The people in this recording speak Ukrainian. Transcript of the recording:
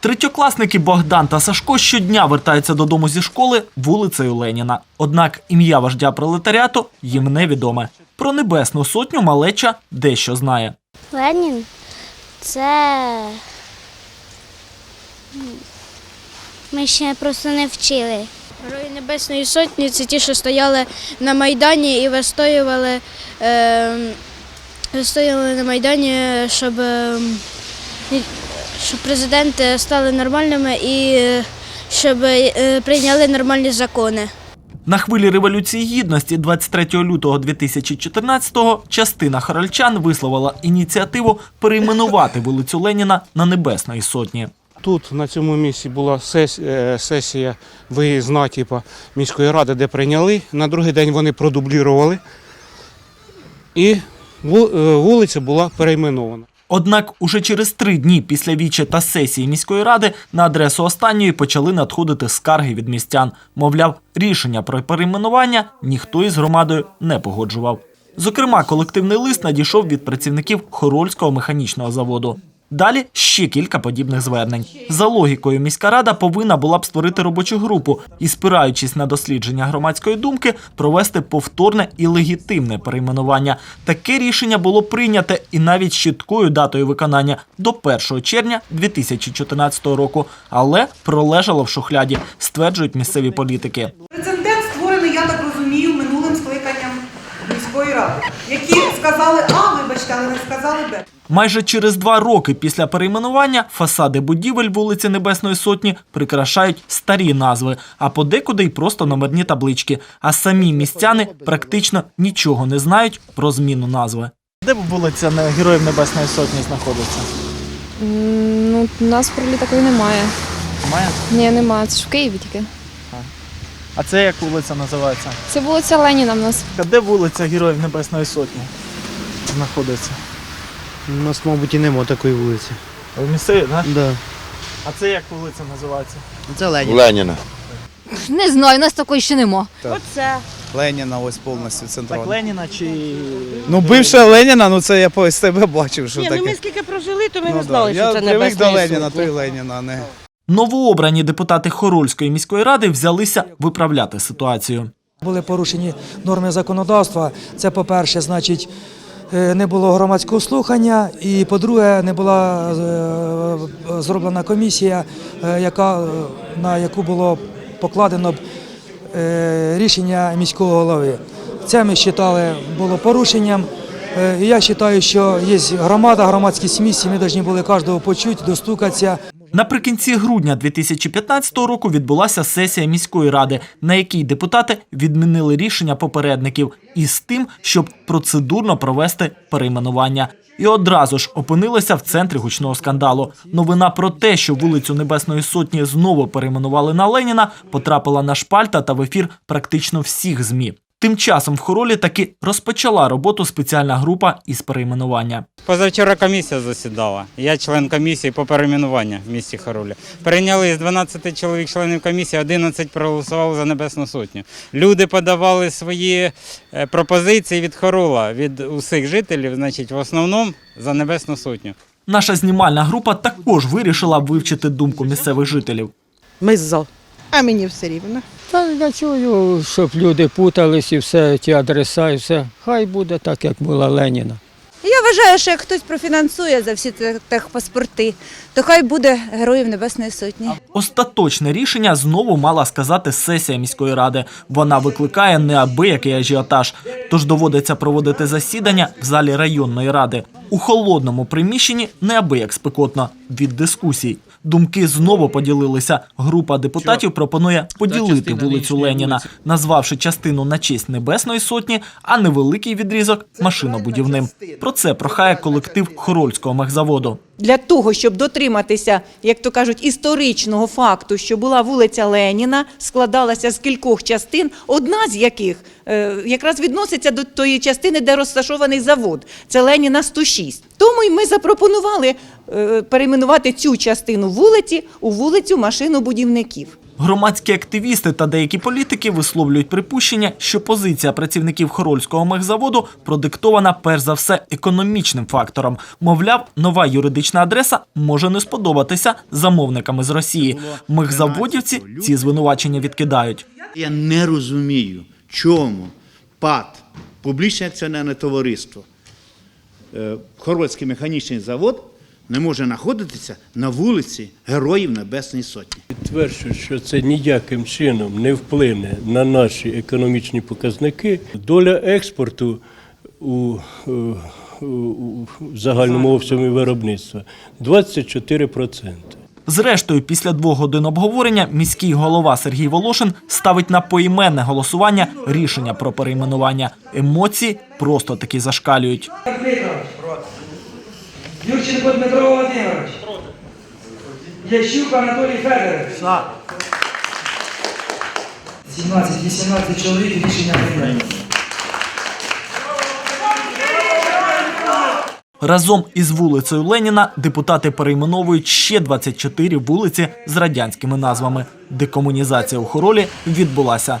Третьокласники Богдан та Сашко щодня вертаються додому зі школи вулицею Леніна. Однак ім'я вождя пролетаріату їм невідоме. Про небесну сотню малеча дещо знає. Ленін це. Ми ще просто не вчили. Герої Небесної Сотні це ті, що стояли на Майдані і вистоювали, е, вистоювали на Майдані, щоб, е, ні- щоб президенти стали нормальними і е, щоб е, прийняли нормальні закони. На хвилі Революції Гідності 23 лютого 2014-го частина харальчан висловила ініціативу перейменувати вулицю Леніна на Небесної сотні. Тут на цьому місці була е, сесія виїзна типу, міської ради, де прийняли. На другий день вони продублірували. І вулиця була перейменована. Однак уже через три дні після віче та сесії міської ради на адресу останньої почали надходити скарги від містян. Мовляв, рішення про перейменування ніхто із громадою не погоджував. Зокрема, колективний лист надійшов від працівників Хорольського механічного заводу. Далі ще кілька подібних звернень. За логікою, міська рада повинна була б створити робочу групу і, спираючись на дослідження громадської думки, провести повторне і легітимне перейменування. Таке рішення було прийняте і навіть чіткою датою виконання до 1 червня 2014 року, але пролежало в шухляді, стверджують місцеві політики. Прецедент створений, я так розумію, минулим скликанням міської ради, які сказали А, вибачте, але не сказали Б. Майже через два роки після перейменування фасади будівель вулиці Небесної Сотні прикрашають старі назви, а подекуди й просто номерні таблички. А самі містяни практично нічого не знають про зміну назви. Де вулиця Героїв Небесної Сотні знаходиться? Ну, у нас в Орлі такої немає. Має? Ні, немає. Це ж в Києві тільки. А це як вулиця називається? Це вулиця Леніна в нас. А де вулиця Героїв Небесної Сотні знаходиться? У нас, мабуть, і нема такої вулиці. В місцеві, так? Да. А це як вулиця називається? Це Ленін. Леніна. Не знаю, у нас такої ще нема. Оце. Леніна ось повністю центральна. Леніна чи. Ну, бивша Леніна, ну це я по СТБ бачив, що Ні, таке. ну ми скільки прожили, то ми Ну, не да. знали, я що це привик до небесний Леніна, суд. то й Леніна, а не. Новообрані депутати Хорольської міської ради взялися виправляти ситуацію. Були порушені норми законодавства. Це, по-перше, значить, не було громадського слухання, і по-друге, не була е, зроблена комісія, е, яка, е, на яку було покладено е, рішення міського голови. Це ми вважали було порушенням. Е, я вважаю, що є громада, громадськість в ми повинні були кожного почути, достукатися. Наприкінці грудня 2015 року відбулася сесія міської ради, на якій депутати відмінили рішення попередників із тим, щоб процедурно провести перейменування. І одразу ж опинилися в центрі гучного скандалу. Новина про те, що вулицю Небесної Сотні знову перейменували на Леніна, потрапила на шпальта та в ефір практично всіх змі. Тим часом в хоролі таки розпочала роботу спеціальна група із перейменування. Позавчора комісія засідала. Я член комісії по перейменуванню в місті Харулі. Прийняли з 12 чоловік членів комісії, 11 проголосували за Небесну Сотню. Люди подавали свої е, пропозиції від Харула, від усіх жителів, значить, в основному за Небесну Сотню. Наша знімальна група також вирішила вивчити думку місцевих жителів. Ми за. А мені все рівно. Та для чого, щоб люди путались і все, ті адреса і все. Хай буде так, як була Леніна. Я вважаю, що як хтось профінансує за всі техпаспорти, то хай буде Героїв Небесної Сотні. Остаточне рішення знову мала сказати сесія міської ради. Вона викликає неабиякий ажіотаж, тож доводиться проводити засідання в залі районної ради. У холодному приміщенні неабияк спекотно від дискусій. Думки знову поділилися. Група депутатів пропонує поділити вулицю Леніна, назвавши частину на честь Небесної сотні, а невеликий відрізок машинобудівним. Про це прохає колектив Хорольського мехзаводу. Для того, щоб дотриматися, як то кажуть, історичного факту, що була вулиця Леніна, складалася з кількох частин, одна з яких е, якраз відноситься до тої частини, де розташований завод. Це Леніна 106. Тому й ми запропонували перейменувати цю частину вулиці у вулицю машинобудівників. Громадські активісти та деякі політики висловлюють припущення, що позиція працівників Хорольського мехзаводу продиктована перш за все економічним фактором. Мовляв, нова юридична адреса може не сподобатися замовниками з Росії. Мехзаводівці ці звинувачення відкидають. Я не розумію, чому ПАТ, публічне акціонерне товариство, е, Хорватський механічний завод не може знаходитися на вулиці Героїв Небесної Сотні. Підтверджую, що це ніяким чином не вплине на наші економічні показники. Доля експорту у, е, у, у загальному обсязі виробництва 24%. Зрештою, після двох годин обговорення міський голова Сергій Волошин ставить на поіменне голосування рішення про перейменування. Емоції просто таки зашкалюють. Юрченко Дмитро Володимирович. Ящук Анатолій Федорович. 17-18 чоловік рішення прийнято. Разом із вулицею Леніна депутати перейменовують ще 24 вулиці з радянськими назвами. Декомунізація у Хоролі відбулася